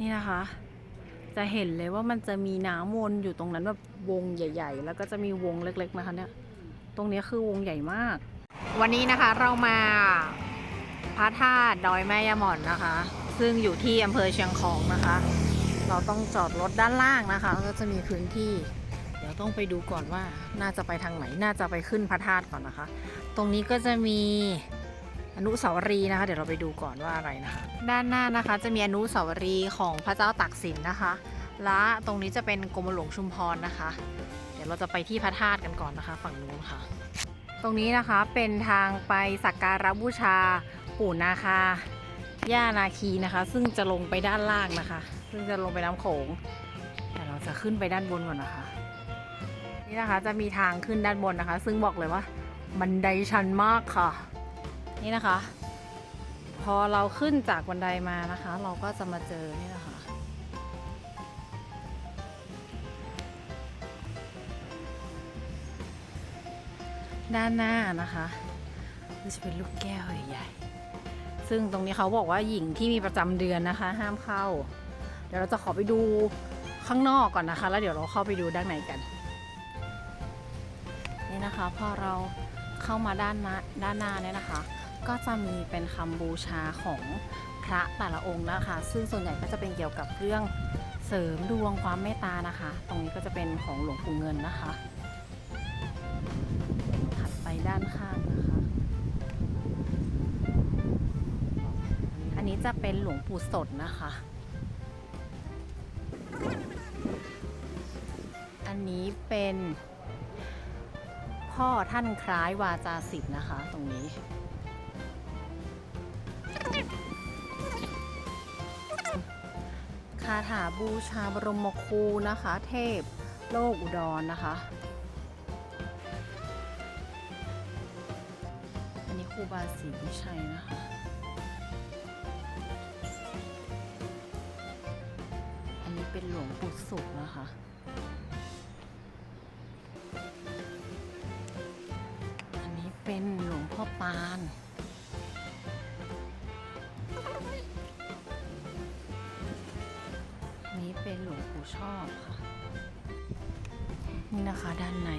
นี่นะคะ จะเห็นเลยว่ามันจะมีน้ำวนอยู่ตรงนั้นแบบวงใหญ่ ๆ แล้วก็จะมีวงเล็ก ๆ นะคะเนี่ย ตรงนี้คือวงใหญ่มาก วันนี้นะคะเรามาพระธาตุดอยแม่ยาหม่อนนะคะ ซึ่งอยู่ที่อำเภอเชียงของนะคะ เราต้องจอดรถด้านล่างนะคะแล้วก็จะมีพื้นที่เดี๋ยวต้องไปดูก่อนว่าน่าจะไปทางไหนน่าจะไปขึ้นพระธาตุก่อนนะคะ ตรงนี้ก็จะมี อนุสาวรีย์นะคะ เดี๋ยวเราไปดูก่อนว่าอะไรนะคะ ด้านหน้านะคะจะมีอนุสาวรีย์ของพระเจ้าตากสินนะคะ และตรงนี้จะเป็นกรมหลวงชุมพรนะคะ เดี๋ยวเราจะไปที่พระธาตุกันก่อนนะคะ ฝั่งนู้นค่ะ ตรงนี้นะคะเป็นทางไปสักการะบูชาปู่นาคาย่านาคีนะคะ ซึ่งจะลงไปด้านล่างนะคะ ซึ่งจะลงไปน้ำโขงแต่เราจะขึ้นไปด้านบนก่อนนะคะ นี่นะคะจะมีทางขึ้นด้านบนนะคะ ซึ่งบอกเลยว่าบันไดชันมากค่ะ นี่นะคะ พอเราขึ้นจากบันไดมานะคะ เราก็จะมาเจอนี่นะคะ ด้านหน้านะคะก็จะเป็นลูกแก้วใหญ่ๆซึ่งตรงนี้เขาบอกว่าหญิงที่มีประจำเดือนนะคะ ห้ามเข้า เดี๋ยวเราจะขอไปดูข้างนอกก่อนนะคะ แล้วเดี๋ยวเราเข้าไปดูด้านในกัน นี่นะคะพอเราเข้ามาด้านหน้าด้านหน้าเนี่ยนะคะ ก็จะมีเป็นคำบูชาของพระแต่ละองค์นะคะ ซึ่งส่วนใหญ่ก็จะเป็นเกี่ยวกับเรื่องเสริมดวงความเมตตานะคะ ตรงนี้ก็จะเป็นของหลวงปู่เงินนะคะ ถัดไปด้านข้างนะคะ อันนี้จะเป็นหลวงปู่สดนะคะ อันนี้เป็นพ่อท่านคล้ายวาจาสิทธิ์นะคะ ตรงนี้าถาบูชาบรมครูนะคะ เทพโลกอุดรนะคะ อันนี้ครูบาศรีวิชัยนะคะ อันนี้เป็นหลวงปู่สุขนะคะอันนี้เป็นหลวงพ่อปาน ชอบค่ะ นี่นะคะด้านใน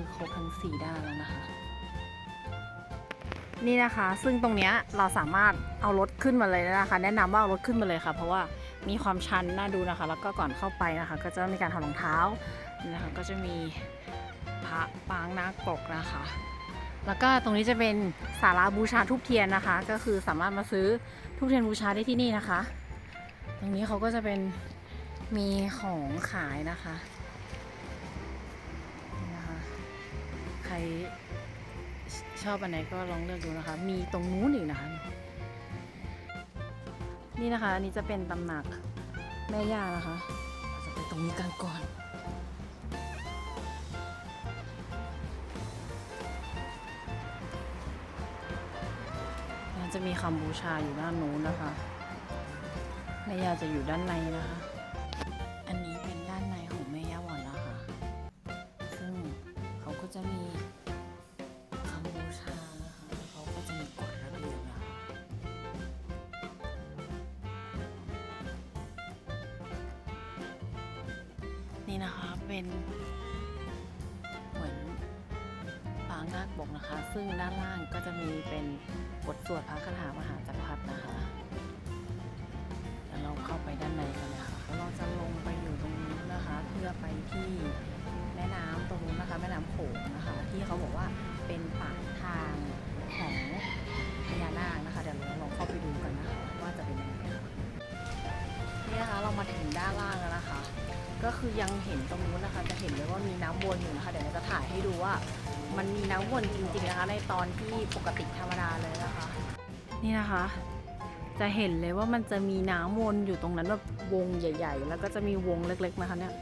คือครบทั้งสี่ด้านแล้วนะคะ นี่นะคะซึ่งตรงเนี้ยเราสามารถเอารถขึ้นมาเลยนะคะ แนะนำว่าเอารถขึ้นมาเลยค่ะ เพราะว่ามีความชันน่าดูนะคะ แล้วก็ก่อนเข้าไปนะคะ ก็จะมีการถอดรองเท้านี่นะคะก็จะมีพระปางนาคปกนะคะ แล้วก็ตรงนี้จะเป็นศาลาบูชาทูบเทียนนะคะ ก็คือสามารถมาซื้อทูบเทียนบูชาได้ที่นี่นะคะ ตรงนี้เขาก็จะเป็นมีของขายนะคะ ชอบอันไหนก็ลองเลือกดูนะคะ มีตรงนู้นอีกนะคะ นี่นะคะอันนี้จะเป็นตำหนักแม่ย่านะคะจะไปตรงนี้กันก่อนจะมีคำบูชาอยู่ด้านนู้นนะคะแม่ย่าจะอยู่ด้านในนะคะ นี่นะคะเป็นเหมือนปางนาคบกนะคะ ซึ่งด้านล่างก็จะมีเป็นบทสวดพระคาถามหาจักรพรรดินะคะเดี๋ยวเราเข้าไปด้านในกันนะคะเราจะลงไปอยู่ตรงนี้นะคะ เพื่อไปที่แม่น้ำตรงนู้นนะคะ แม่น้ำโขงนะคะ ที่เขาบอกว่าเป็นปากทางของพญานาคนะคะเดี๋ยวเราลองเข้าไปดูกันนะคะ ว่าจะเป็นยังไงเนี่ยนะคะเรามาถึงด้านล่างแล้วนะคะ ก็คือยังเห็นตรงนู้นนะคะ จะเห็นเลยว่ามีน้ำวนอยู่นะคะ เดี๋ยวเราจะถ่ายให้ดูว่า มันมีน้ำวนจริงๆนะคะ ในตอนที่ปกติธรรมดาเลยนะคะ นี่นะคะ จะเห็นเลยว่ามันจะมีน้ำวนอยู่ตรงนั้นแบบวงใหญ่ ๆ แล้วก็จะมีวงเล็กๆนะคะเนี่ย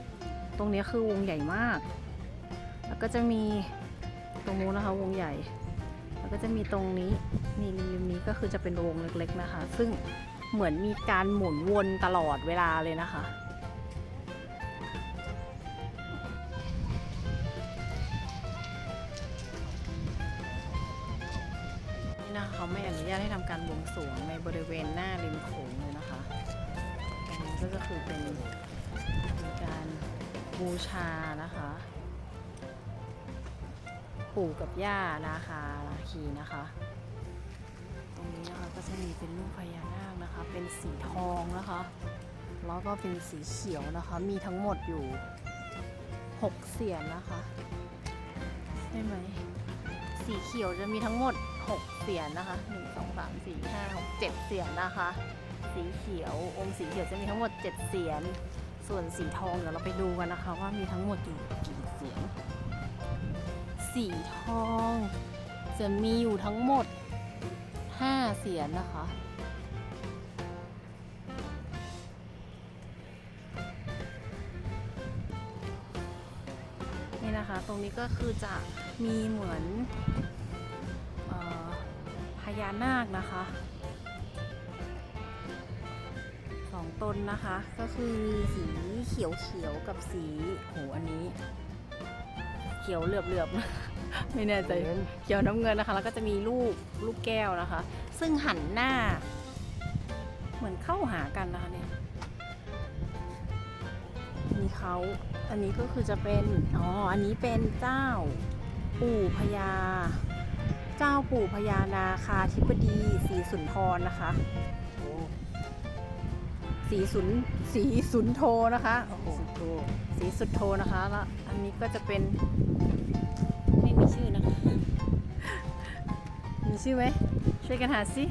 ตรงนี้คือวงใหญ่มาก แล้วก็จะมีตรงนู้นนะคะ วงใหญ่ แล้วก็จะมีตรงนี้นี่ริมนี้ก็คือจะเป็นวงเล็กๆนะคะ ซึ่งเหมือนมีการหมุนวนตลอดเวลาเลยนะคะ นะคะเขาไม่อนุญาตให้ทำการบวงสรวงในบริเวณหน้าริมโขงเลยนะคะตรงนี้ก็จะคือเป็นการบูชานะคะ ปู่กับย่านาคาราคีนะคะ ตรงนี้นะคะก็จะมีเป็นรูปพญานาคนะคะ เป็นสีทองนะคะ แล้วก็เป็นสีเขียวนะคะ มีทั้งหมดอยู่หกเสียนนะคะใช่ไหม สีเขียวจะมีทั้งหมด 6 เสียนนะคะ 1 2 3 4 5 6 7 เสียนนะคะ สีเขียวองค์สีเขียวจะมีทั้งหมด 7 เสียน ส่วนสีทองเดี๋ยวเราไปดูกันนะคะ ว่ามีทั้งหมดอยู่กี่เสียน สีทองจะมีอยู่ทั้งหมด 5 เสียนนะคะนี่นะคะ ตรงนี้ก็คือจะมีเหมือน ญานาคนะคะสองตนนะคะ ก็คือสีเขียวเขียวๆกับสีโหอันนี้ เขียวเหลือบเหลือบๆไม่แน่ใจเขียวน้ำเงินนะคะ แล้วก็จะมีลูกลูกแก้วนะคะ ซึ่งหันหน้า เหมือนเข้าหากันนะคะเนี่ยมีเขาอันนี้ก็คือจะเป็น อ๋อ อันนี้เป็นเจ้า ปู่พญา เจ้าปู่พญานาคาธิบดีศรีสุนทรนะคะศรีสุนศรีสุนโทนะคะโอ้โหศรีสุนโทนะคะแล้วอันนี้ก็จะเป็นไม่มีชื่อนะคะมีชื่อไหมช่วยกันหาสิ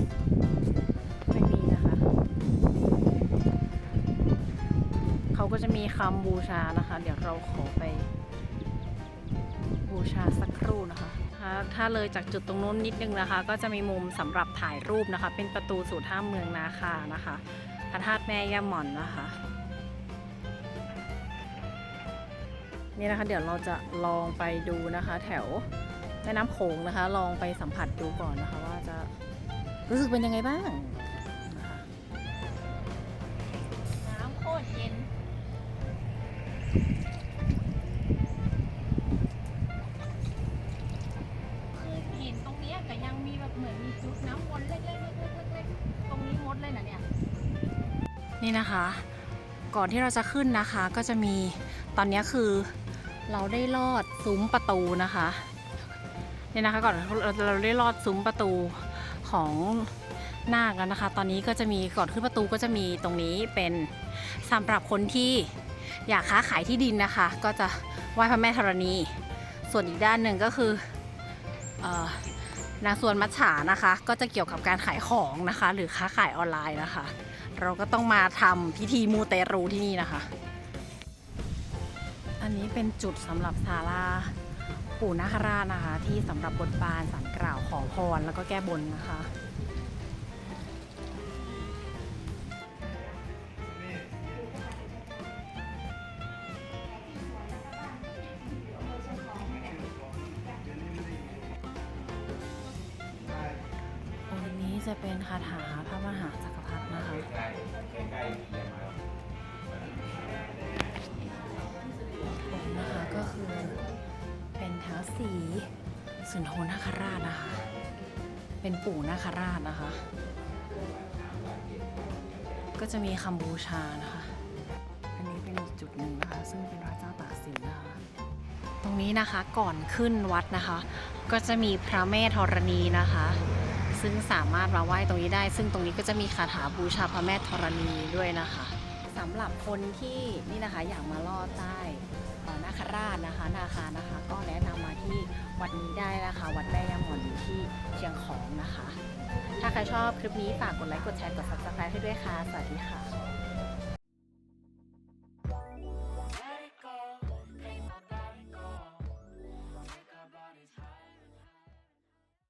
ไม่มีนะคะ เขาก็จะมีคำบูชานะคะ เดี๋ยวเราขอไป บูชาสักครู่นะคะ ถ้าถ้าเลยจากจุดตรงนู้นนิดนึงนะคะ ก็จะมีมุมสำหรับถ่ายรูปนะคะ เป็นประตูสู่ท่าเมืองนาคานะคะพระธาตุแม่ย่าหม่อนนะคะนี่นะคะเดี๋ยวเราจะลองไปดูนะคะ แถวแม่น้ำโขงนะคะ ลองไปสัมผัสดูก่อนนะคะ ว่าจะรู้สึกเป็นยังไงบ้างน้ำโคตรเย็น นี่นะคะ ก่อนที่เราจะขึ้นนะคะ ก็จะมีตอนนี้คือเราได้ลอดซุ้มประตูนะคะนี่นะคะก่อนเราเราได้ลอดซุ้มประตูของนาคแล้วนะคะ ตอนนี้ก็จะมีก่อนขึ้นประตูก็จะมีตรงนี้เป็นสำหรับคนที่อยากค้าขายที่ดินนะคะ ก็จะไหว้พระแม่ธรณี ส่วนอีกด้านหนึ่งก็คืออนางส่วนมัจฉานะคะ ก็จะเกี่ยวกับการขายของนะคะ หรือค้าขายออนไลน์นะคะ เราก็ต้องมาทำพิธีมูเตรูที่นี่นะคะ อันนี้เป็นจุดสำหรับศาลาปู่นาคราชนะคะ ที่สำหรับบนบานสันกล่าวขอพรแล้วก็แก้บนนะคะาถาพระมหาจักรพรรดินะคะองค์นะคะก็คือเป็นท้าวสีสุนทรนาคราชนะคะ เป็นปู่นาคราชนะคะ ก็จะมีคำบูชานะคะ อันนี้เป็นอีกจุดหนึ่งนะคะ ซึ่งเป็นพระเจ้าตากสินนะคะ ตรงนี้นะคะก่อนขึ้นวัดนะคะ ก็จะมีพระแม่ธรณีนะคะ ซึ่งสามารถมาไหว้ตรงนี้ได้ ซึ่งตรงนี้ก็จะมีคาถาบูชาพระแม่ธรณีด้วยนะคะสำหรับคนที่นี่นะคะอยากมาลอดใต้นาคราชนะคะ นาคานะคะ ก็แนะนำมาที่วัดนี้ได้นะคะ วัดแม่ยาหมอนอยู่ที่เชียงของนะคะ ถ้าใครชอบคลิปนี้ฝากกดไลค์กดแชร์กด subscribe ให้ด้วยค่ะ สวัสดีค่ะ